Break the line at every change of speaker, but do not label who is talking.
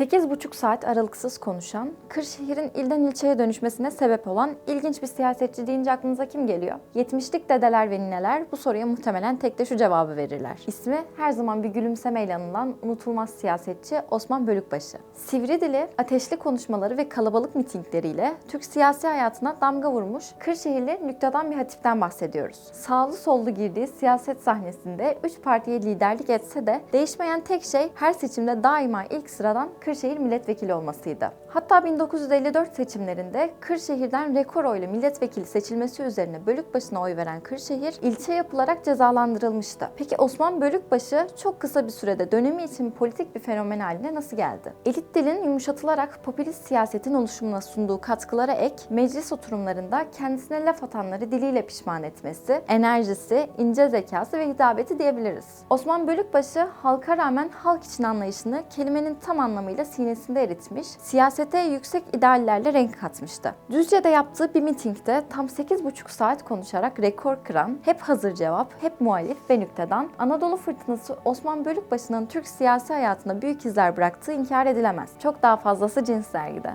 8,5 saat aralıksız konuşan, Kırşehir'in ilden ilçeye dönüşmesine sebep olan ilginç bir siyasetçi deyince aklınıza kim geliyor? 70'lik dedeler ve nineler bu soruya muhtemelen tek de şu cevabı verirler. İsmi her zaman bir gülümsemeyle anılan unutulmaz siyasetçi Osman Bölükbaşı. Sivri dili, ateşli konuşmaları ve kalabalık mitingleriyle Türk siyasi hayatına damga vurmuş Kırşehirli nüktedan bir hatipten bahsediyoruz. Sağlı sollu girdiği siyaset sahnesinde 3 partiye liderlik etse de değişmeyen tek şey her seçimde daima ilk sıradan Kırşehir milletvekili olmasıydı. Hatta 1954 seçimlerinde Kırşehir'den rekor oyla milletvekili seçilmesi üzerine Bölükbaşı'na oy veren Kırşehir ilçe yapılarak cezalandırılmıştı. Peki Osman Bölükbaşı çok kısa bir sürede dönemi için politik bir fenomen haline nasıl geldi? Elit dilin yumuşatılarak popülist siyasetin oluşumuna sunduğu katkılara ek, meclis oturumlarında kendisine laf atanları diliyle pişman etmesi, enerjisi, ince zekası ve hitabeti diyebiliriz. Osman Bölükbaşı halka rağmen halk için anlayışını kelimenin tam anlamıyla sinesinde eritmiş, siyasete yüksek ideallerle renk katmıştı. Düzce'de yaptığı bir mitingde tam 8,5 saat konuşarak rekor kıran, hep hazır cevap, hep muhalif ve nüktedan, Anadolu fırtınası Osman Bölükbaşı'nın Türk siyasi hayatına büyük izler bıraktığı inkar edilemez. Çok daha fazlası cins dergide.